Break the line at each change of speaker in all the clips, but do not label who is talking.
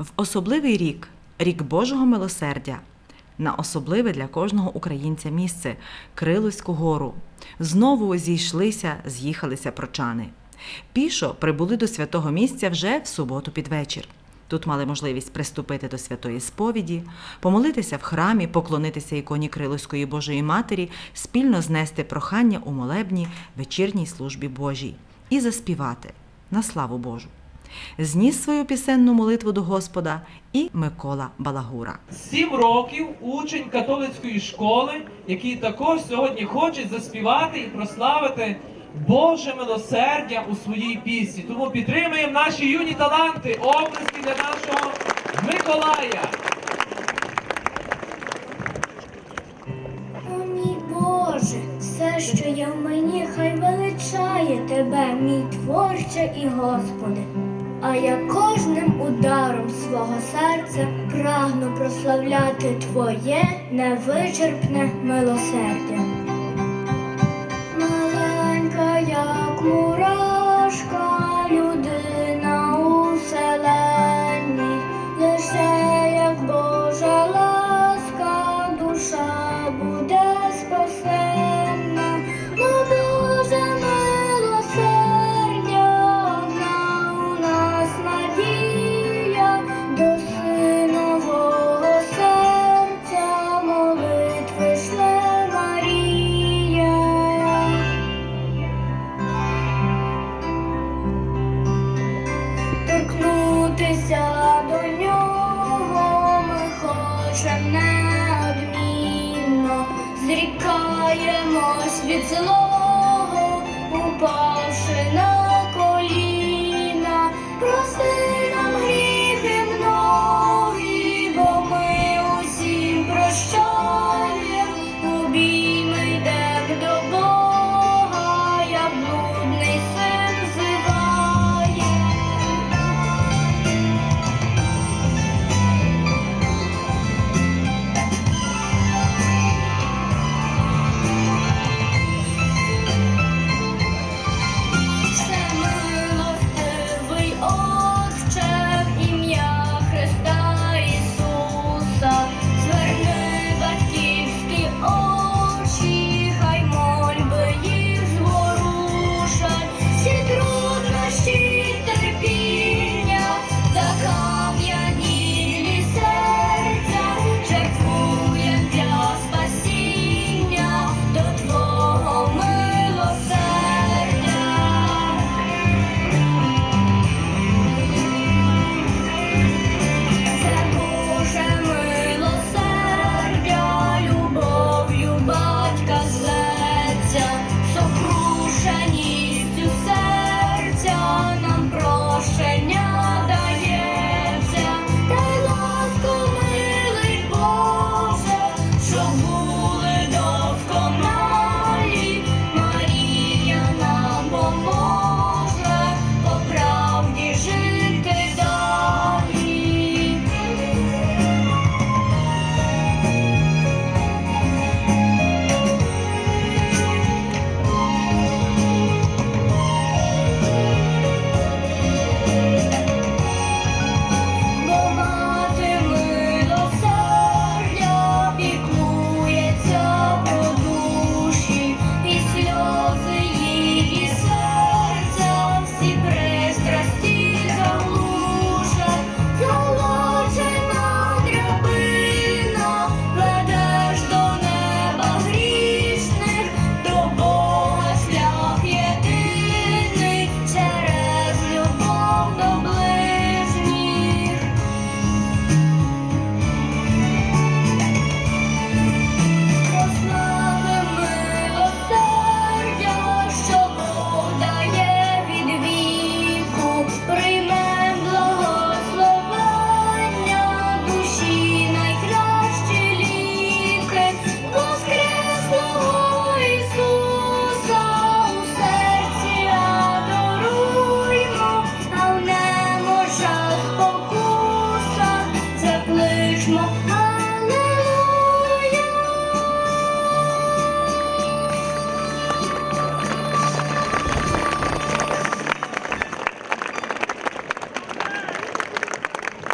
В особливий рік, рік Божого милосердя, на особливе для кожного українця місце Криловську гору. Знову зійшлися, з'їхалися прочани. Пішо прибули до святого місця вже в суботу під вечір. Тут мали можливість приступити до святої сповіді, помолитися в храмі, поклонитися іконі Криловської Божої Матері, спільно знести прохання у молебні вечірній службі Божій і заспівати на славу Божу. Зніс свою пісенну молитву до Господа і Микола Балагура.
Сім років учень католицької школи, який також сьогодні хоче заспівати і прославити Боже милосердя у своїй пісні. Тому підтримуємо наші юні таланти, облески для нашого Миколая.
О мій Боже, все, що є в мені, хай величає тебе, мій творче і Господи. А я кожним ударом свого серця прагну прославляти Твоє невичерпне милосердя. Хочем неодмінно, зрікаємось від злого, упавши на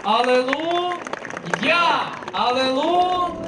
Алелуя! Алелуя!